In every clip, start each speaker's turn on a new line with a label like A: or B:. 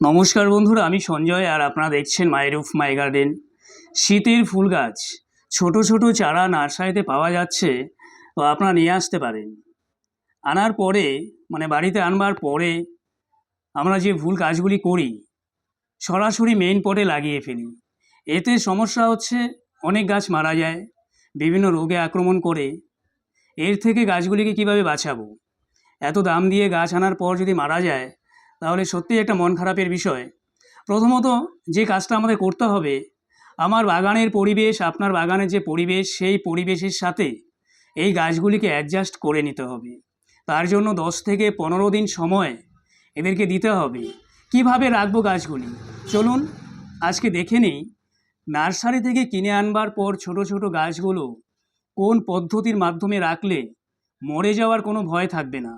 A: নমস্কার বন্ধুরা, আমি সঞ্জয় আর আপনারা দেখছেন মাই রুফ মাই গার্ডেন শীতের ফুল গাছ, ছোট ছোট চারা নার্সারিতে পাওয়া যাচ্ছে, তো আপনারা নিয়ে আসতে পারেন। আনার পরে মানে বাড়িতে আনবার পরে, আমরা যে ফুল গাছগুলি করি, সরাসরি মেইন পটে লাগিয়ে ফেলি। এতে সমস্যা হচ্ছে, অনেক গাছ মারা যায়, বিভিন্ন রোগে আক্রমণ করে। এর থেকে গাছগুলিকে কীভাবে বাঁচাবো? এত দাম দিয়ে গাছ আনার পর যদি মারা যায় তাহলে সত্যিই একটা মন খারাপের বিষয়। প্রথমত, যে কাজটা আমাদের করতে হবে, আমার বাগানের পরিবেশ, আপনার বাগানের যে পরিবেশ, সেই পরিবেশের সাথে এই গাছগুলিকে অ্যাডজাস্ট করে নিতে হবে। তার জন্য দশ থেকে পনেরো দিন সময় এদেরকে দিতে হবে। কীভাবে রাখব গাছগুলি? চলুন, আজকে দেখে নিই, নার্সারি থেকে কিনে আনবার পর ছোট ছোট গাছগুলো কোন পদ্ধতির মাধ্যমে রাখলে মরে যাওয়ার কোনো ভয় থাকবে না।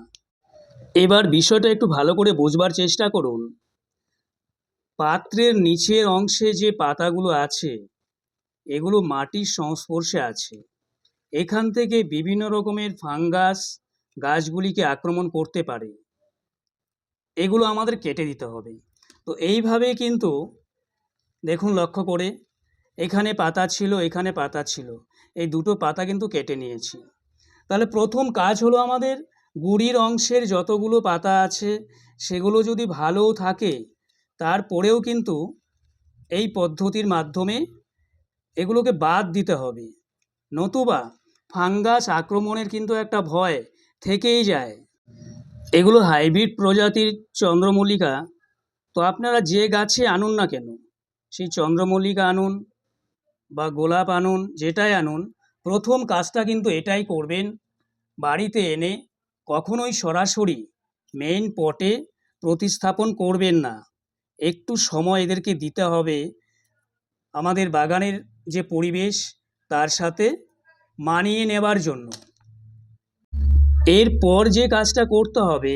A: এবার বিষয়টা একটু ভালো করে বোঝবার চেষ্টা করুন। পাত্রের নিচের অংশে যে পাতাগুলো আছে, এগুলো মাটির সংস্পর্শে আছে। এখান থেকে বিভিন্ন রকমের ফাঙ্গাস গাছগুলিকে আক্রমণ করতে পারে। এগুলো আমাদের কেটে দিতে হবে। তো এইভাবে কিন্তু, দেখুন লক্ষ্য করে, এখানে পাতা ছিল, এখানে পাতা ছিল। এই দুটো পাতা কিন্তু কেটে নিয়েছি। তাহলে প্রথম কাজ হলো আমাদের গুড়ির অংশের যতগুলো পাতা আছে, সেগুলো যদি ভালোও থাকে, তারপরেও কিন্তু এই পদ্ধতির মাধ্যমে এগুলোকে বাদ দিতে হবে। নতুবা ফাঙ্গাস আক্রমণের কিন্তু একটা ভয় থেকেই যায়। এগুলো হাইব্রিড প্রজাতির চন্দ্রমল্লিকা, তো আপনারা যে গাছে আনুন না কেন, সেই চন্দ্রমল্লিকা আনুন বা গোলাপ আনুন, যেটাই আনুন, প্রথম কাজটা কিন্তু এটাই করবেন, বাড়িতে এনে কখনোই সরাসরি মেইন পটে প্রতিস্থাপন করবেন না। একটু সময় এদেরকে দিতে হবে। আমাদের বাগানের যে পরিবেশ, তার সাথে মানিয়ে নেবার জন্য। এরপর যে কাজটা করতে হবে,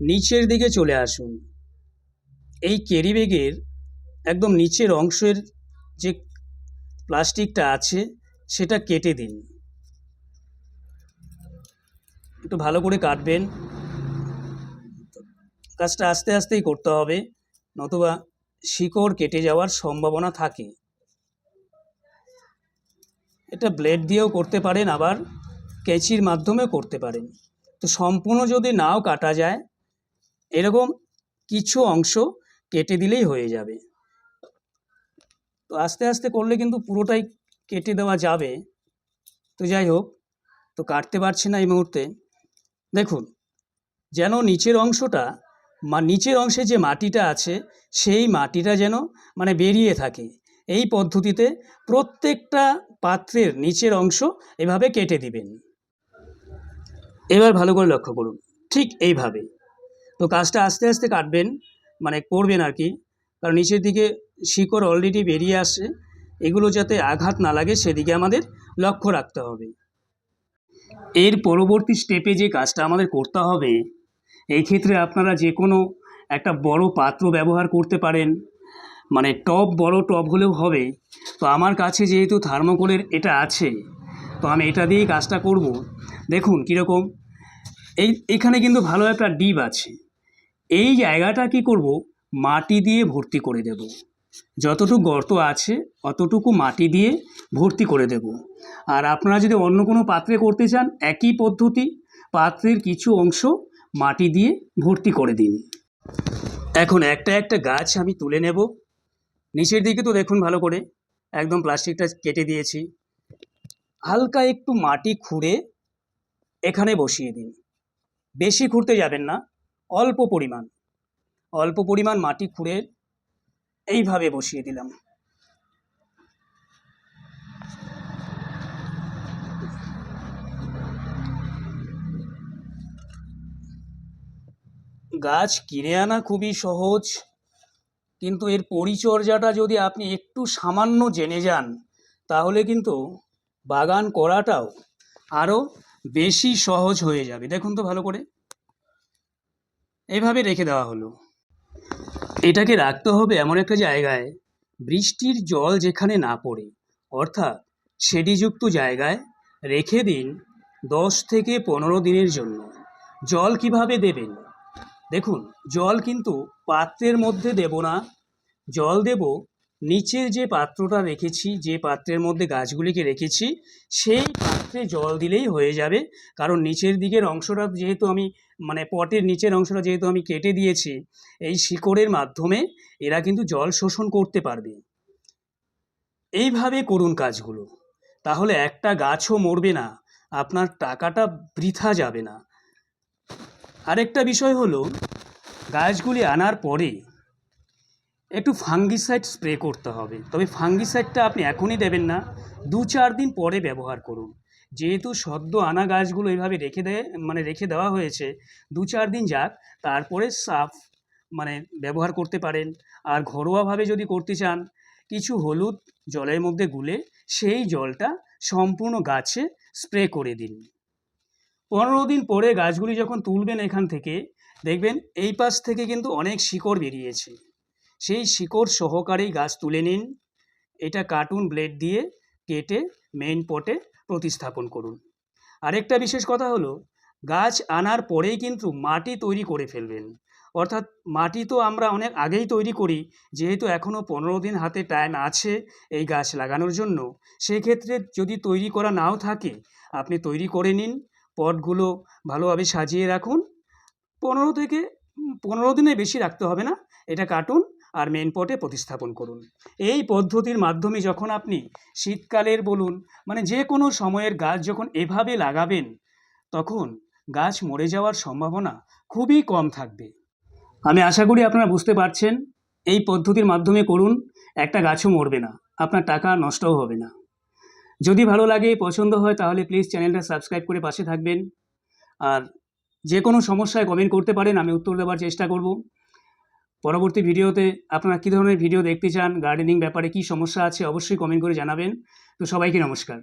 A: নিচের দিকে চলে আসুন। এই ক্যারি ব্যাগের একদম নিচের অংশের যে প্লাস্টিকটা আছে, সেটা কেটে দিন। একটু ভালো করে কাটবেন। কাজটা আস্তে আস্তেই করতে হবে, নতুবা শিকড় কেটে যাওয়ার সম্ভাবনা থাকে। এটা ব্লেড দিয়েও করতে পারেন, আবার কেচির মাধ্যমেও করতে পারেন। তো সম্পূর্ণ যদি নাও কাটা যায়, এরকম কিছু অংশ কেটে দিলেই হয়ে যাবে। তো আস্তে আস্তে করলে কিন্তু পুরোটাই কেটে দেওয়া যাবে। তো যাই হোক, তো কাটতে পারছি না এই মুহূর্তে। দেখুন, যেন নিচের অংশটা মা, নিচের অংশে যে মাটিটা আছে, সেই মাটিটা যেন মানে বেরিয়ে থাকে। এই পদ্ধতিতে প্রত্যেকটা পাত্রের নিচের অংশ এভাবে কেটে দিবেন। এবার ভালো করে লক্ষ্য করুন, ঠিক এইভাবে। তো কাজটা আস্তে আস্তে কাটবেন মানে করবেন আর কি। কারণ নিচের দিকে শিকড় অলরেডি বেরিয়ে আসছে, এগুলো যাতে আঘাত না লাগে, সেদিকে আমাদের লক্ষ্য রাখতে হবে। এর পরবর্তী স্টেপে যে কাজটা আমাদের করতে হবে, এই ক্ষেত্রে আপনারা যে কোনো একটা বড় পাত্র ব্যবহার করতে পারেন। মানে টব বড় টব হলেও হবে। তো আমার কাছে যেহেতু থার্মোকলের এটা আছে, তো আমি এটা দিয়েই কাজটা করব। দেখুন কীরকম, এই, এখানে কিন্তু ভালো একটা ডিপ আছে। এই জায়গাটা কি করব? মাটি দিয়ে ভর্তি করে দেব। যতটুকু গর্ত আছে, অতটুকু মাটি দিয়ে ভর্তি করে দেব। আর আপনারা যদি অন্য কোনো পাত্রে করতে চান, একই পদ্ধতি, পাত্রের কিছু অংশ মাটি দিয়ে ভর্তি করে দিন। এখন একটা একটা গাছ আমি তুলে নেব। নিচের দিকে তো দেখুন ভালো করে, একদম প্লাস্টিকটা কেটে দিয়েছি। হালকা একটু মাটি খুঁড়ে এখানে বসিয়ে দিন। বেশি খুঁড়তে যাবেন না, অল্প পরিমাণ। অল্প পরিমাণ মাটি খুঁড়ে এইভাবে বসিয়ে দিলাম। গাছ কিনে আনা খুবই সহজ, কিন্তু এর পরিচর্যাটা যদি আপনি একটু সামান্য জেনে যান, তাহলে কিন্তু বাগান করাটাও আরও বেশি সহজ হয়ে যাবে। দেখুন তো ভালো করে। এভাবে রেখে দেওয়া হলো। এটাকে রাখতে হবে এমন একটা জায়গায়। বৃষ্টির জল যেখানে না পড়ে, অর্থাৎ সেডিযুক্ত জায়গায় রেখে দিন দশ থেকে পনেরো দিনের জন্য। জল কীভাবে দেবেন? দেখুন, জল কিন্তু পাত্রের মধ্যে দেব না, জল দেব নিচের যে পাত্রটা রেখেছি, যে পাত্রের মধ্যে গাছগুলিকে রেখেছি, সেই পাত্রে জল দিলেই হয়ে যাবে। কারণ নিচের দিকের অংশটা যেহেতু আমি মানে পটের নিচের অংশটা যেহেতু আমি কেটে দিয়েছি, এই শিকড়ের মাধ্যমে এরা কিন্তু জল শোষণ করতে পারবে। এইভাবে করুন কাজগুলো। তাহলে একটা গাছও মরবে না, আপনার টাকাটা বৃথা যাবে না। আরেকটা বিষয় হলো, গাছগুলি আনার পরে একটু ফাঙ্গিসাইড স্প্রে করতে হবে। তবে ফাঙ্গিসাইডটা আপনি এখনই দেবেন না, দু চার দিন পরে ব্যবহার করুন। যেহেতু সদ্য আনা গাছগুলো এইভাবে রেখে দেয় মানে রেখে দেওয়া হয়েছে, দু চার দিন যাক, তারপরে সাফ মানে ব্যবহার করতে পারেন। আর ঘরোয়াভাবে যদি করতে চান, কিছু হলুদ জলের মধ্যে গুলে সেই জলটা সম্পূর্ণ গাছে স্প্রে করে দিন। পনেরো দিন পরে গাছগুলি যখন তুলবেন এখান থেকে, দেখবেন এই পাশ থেকে কিন্তু অনেক শিকড় বেরিয়েছে। সেই শিকড় সহকারেই গাছ তুলে নিন। এটা কার্টুন ব্লেড দিয়ে কেটে মেইন পটে প্রতিস্থাপন করুন। আরেকটা বিশেষ কথা হলো, গাছ আনার পরেই কিন্তু মাটি তৈরি করে ফেলবেন। অর্থাৎ মাটি তো আমরা অনেক আগেই তৈরি করি, যেহেতু এখনও পনেরো দিন হাতে টাইম আছে এই গাছ লাগানোর জন্য। সেক্ষেত্রে যদি তৈরি করা নাও থাকে, আপনি তৈরি করে নিন পটগুলো ভালোভাবে সাজিয়ে রাখুন। পনেরো থেকে, পনেরো দিনে বেশি রাখতে হবে না, এটা কাটুন আর মেন পটে প্রতিস্থাপন করুন। এই পদ্ধতির মাধ্যমে যখন আপনি শীতকালের বলুন মানে যে কোনো সময়ের গাছ যখন এভাবে লাগাবেন, তখন গাছ মরে যাওয়ার সম্ভাবনা খুবই কম থাকবে। আমি আশা করি আপনারা বুঝতে পারছেন, এই পদ্ধতির মাধ্যমে করুন, একটা গাছও মরবে না, আপনার টাকা নষ্টও হবে না। যদি ভালো লাগে, পছন্দ হয়, তাহলে প্লিজ চ্যানেলটা সাবস্ক্রাইব করে পাশে থাকবেন। আর যে কোনো সমস্যায় কমেন্ট করতে পারেন, আমি উত্তর দেওয়ার চেষ্টা করব। পরবর্তী ভিডিওতে আপনারা কী ধরনের ভিডিও দেখতে চান গার্ডেনিং ব্যাপারে কী সমস্যা আছে, অবশ্যই কমেন্ট করে জানাবেন। তো সবাইকে নমস্কার।